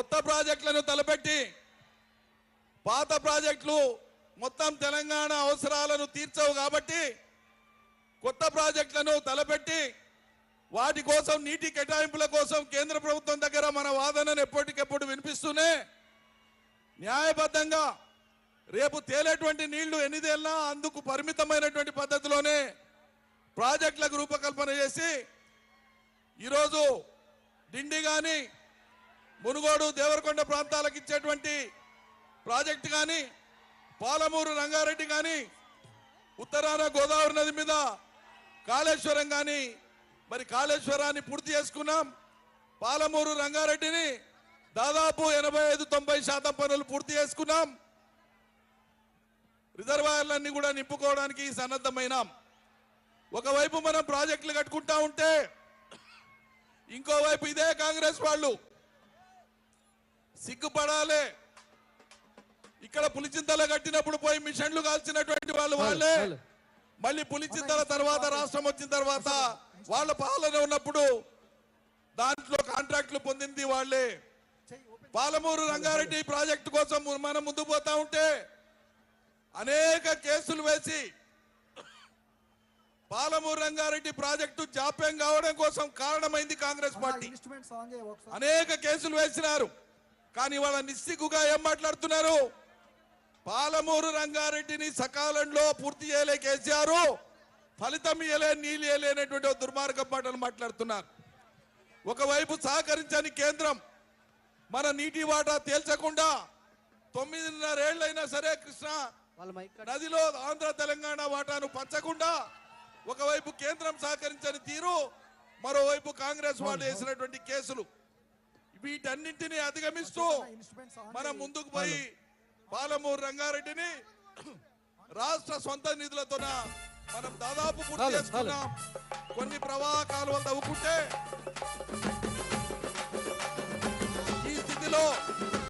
కొత్త ప్రాజెక్టులను తలపెట్టి పాత ప్రాజెక్టులు మొత్తం తెలంగాణ అవసరాలను తీర్చవు కాబట్టి కొత్త ప్రాజెక్టులను తలపెట్టి వాటి కోసం నీటి కేటాయింపుల కోసం కేంద్ర ప్రభుత్వం దగ్గర మన వాదనను ఎప్పటికెప్పుడు వినిపిస్తూనే న్యాయబద్ధంగా రేపు తేలేటువంటి నీళ్ళు ఎన్ని అందుకు పరిమితమైనటువంటి పద్ధతిలోనే ప్రాజెక్టులకు రూపకల్పన చేసి ఈరోజు డిండి కానీ మునుగోడు దేవరకొండ ప్రాంతాలకు ఇచ్చేటువంటి ప్రాజెక్టు కానీ పాలమూరు రంగారెడ్డి కానీ ఉత్తరాన గోదావరి నది మీద కాళేశ్వరం కానీ మరి కాళేశ్వరాన్ని పూర్తి చేసుకున్నాం. పాలమూరు రంగారెడ్డిని దాదాపు ఎనభై ఐదు తొంభై శాతం పనులు పూర్తి చేసుకున్నాం. రిజర్వాయర్లన్నీ కూడా నింపుకోవడానికి సన్నద్ధమైనాం. ఒకవైపు మనం ప్రాజెక్టులు కట్టుకుంటా ఉంటే ఇంకోవైపు ఇదే కాంగ్రెస్ వాళ్ళు సిగ్గుపడాలి. ఇక్కడ పులిచింతల కట్టినప్పుడు పోయి మిషన్లు కాల్చినటువంటి వాళ్ళు వాళ్ళే. మళ్ళీ పులిచింతల తర్వాత రాష్ట్రం వచ్చిన తర్వాత వాళ్ళ పాలన ఉన్నప్పుడు దాంట్లో కాంట్రాక్టులు పొందింది వాళ్ళే. పాలమూరు రంగారెడ్డి ప్రాజెక్టు కోసం మనం ముందుకు పోతా ఉంటే అనేక కేసులు వేసి పాలమూరు రంగారెడ్డి ప్రాజెక్టు జాప్యం కావడం కోసం కారణమైంది కాంగ్రెస్ పార్టీ. అనేక కేసులు వేసినారు. కానీ వాళ్ళ నిస్సిగ్గుగా ఏం మాట్లాడుతున్నారు? పాలమూరు రంగారెడ్డిని సకాలంలో పూర్తి చేయలే కేసీఆర్. ఫలితం ఇయ్యలే నీళ్ళు ఇయ్యలేనటువంటి ఒక దుర్మార్గం మాటలు మాట్లాడుతున్నారు. ఒకవైపు సహకరించని కేంద్రం మన నీటి వాటా తేల్చకుండా తొమ్మిదిన్నరేళ్ళైనా సరే కృష్ణ నదిలో ఆంధ్ర తెలంగాణ వాటాను పంచకుండా ఒకవైపు కేంద్రం సహకరించని తీరు మరోవైపు కాంగ్రెస్ వాళ్ళు వేసినటువంటి కేసులు. వీటన్నింటినీ అధిగమిస్తూ మనం ముందుకు పోయి పాలమూరు రంగారెడ్డిని రాష్ట్ర సొంత నిధులతోన మనం దాదాపు పూర్తి. చేసుకున్నాం. కొన్ని ప్రవాహ కాలువలు తవ్వుకుంటే